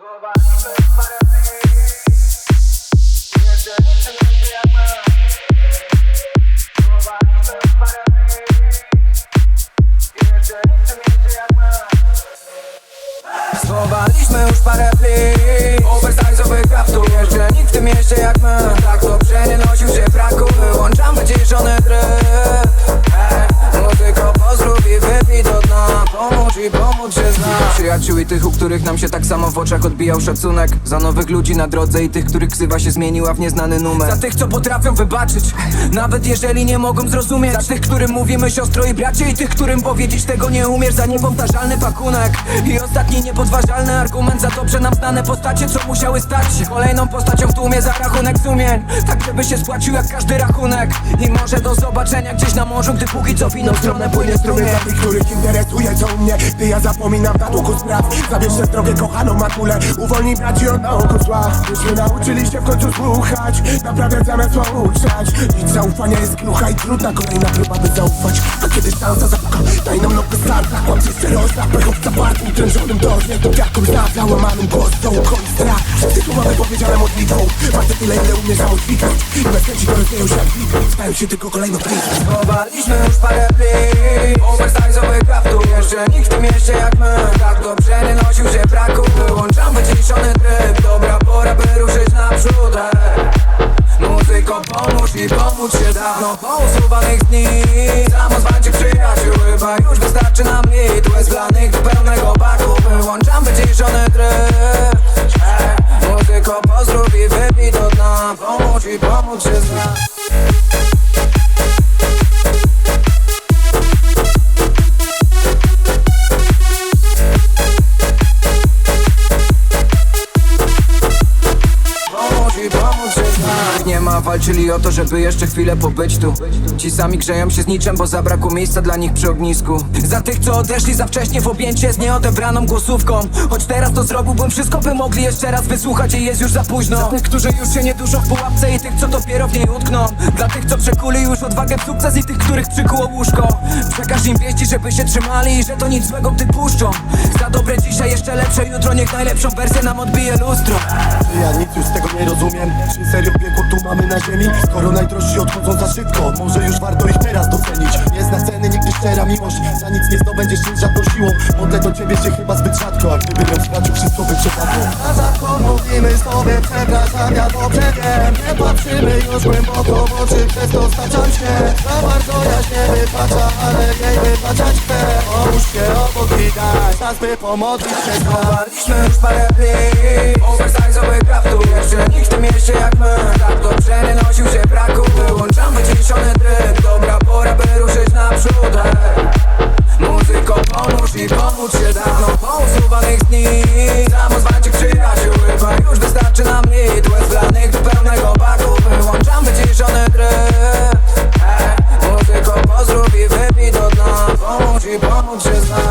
Schowaliśmy już parę pli Oversize'owych kraftów Jeszcze nikt w tym mieście jak my Tak to przenosił się braku znać Przyjaciół i tych, u których nam się tak samo w oczach odbijał szacunek. Za nowych ludzi na drodze i tych, których ksywa się zmieniła w nieznany numer. Za tych, co potrafią wybaczyć Nawet jeżeli nie mogą zrozumieć. Za tych, którym mówimy siostro i bracie I tych, którym powiedzieć tego nie umiesz. Za niepowtarzalny pakunek I ostatni niepodważalny argument. Za dobrze nam znane postacie, co musiały stać się Kolejną postacią w tłumie. Za rachunek sumień Tak, żeby się spłacił jak każdy rachunek. I może do zobaczenia gdzieś na morzu Gdy póki co w inną stronę płynie strumień. Tych, których interesuje co mnie Gdy ja zapominam na długu spraw Zabierz drogę kochaną matulę Uwolnij braci od nauku zła. Myśmy nauczyli się w końcu słuchać. Naprawiać zamiast pouczać Nic zaufania jest krucha i trudna. Kolejna próba by zaufać. A kiedy szansa zapuka Daj nam nowy start. Kłamcy stereotyp Pechowca partym Trężonym doznie To jakąś na załamanym głos Do Wszystkie słowa wypowiedziane modlitwą Warte tyle ile umiesz zamożliwiać. I bez chęci to rozwieją się jak widmo Stają się tylko kolejną pliką Schowaliśmy już parę pli Oversize'owych kraftów Jeszcze nikt w tym mieście jak my. Tak to przenosił się braku. Wyłączam wyciszony tryb. Dobra pora by ruszyć naprzód. Muzyko pomóż i pomóc się dawno. Po usuwanych dni i wypij do dna Pomóż i pomóc się znać Ma, walczyli o to, żeby jeszcze chwilę pobyć tu. Ci sami grzeją się z niczym, bo zabrakło miejsca dla nich przy ognisku. Za tych, co odeszli za wcześnie w objęcie z nieodebraną głosówką. Choć teraz to zrobiłbym wszystko, by mogli jeszcze raz wysłuchać i jest już za późno. Za tych, którzy już się nie duszą w pułapce i tych, co dopiero w niej utkną. Dla tych, co przekuli już odwagę w sukces i tych, których przykuło łóżko. Przekaż im wieści, żeby się trzymali i że to nic złego, gdy puszczą. Za dobre dzisiaj, jeszcze lepsze jutro, niech najlepszą wersję nam odbije lustro. Ja nic już z tego nie rozumiem. Czy serio piekło tu mamy na ziemi? Skoro najdrożsi odchodzą za szybko Może już warto ich teraz docenić. Nie zna ceny nigdy szczera miłość. Za nic nie zdobędziesz się żadną siłą. Modlę do ciebie się chyba zbyt rzadko A gdybym ją stracił wszystko by przepadło. Na zakon mówimy sobie przepraszam Ja dobrze wiem. Nie patrzymy już głęboko w oczy Przez to staczam się. Za bardzo jaśnie wypacza Ale jej wypaczać chcę Połóż się obok i daj Czas by pomodlić się. Za już parę pli Oversize'owych kraftów Just like.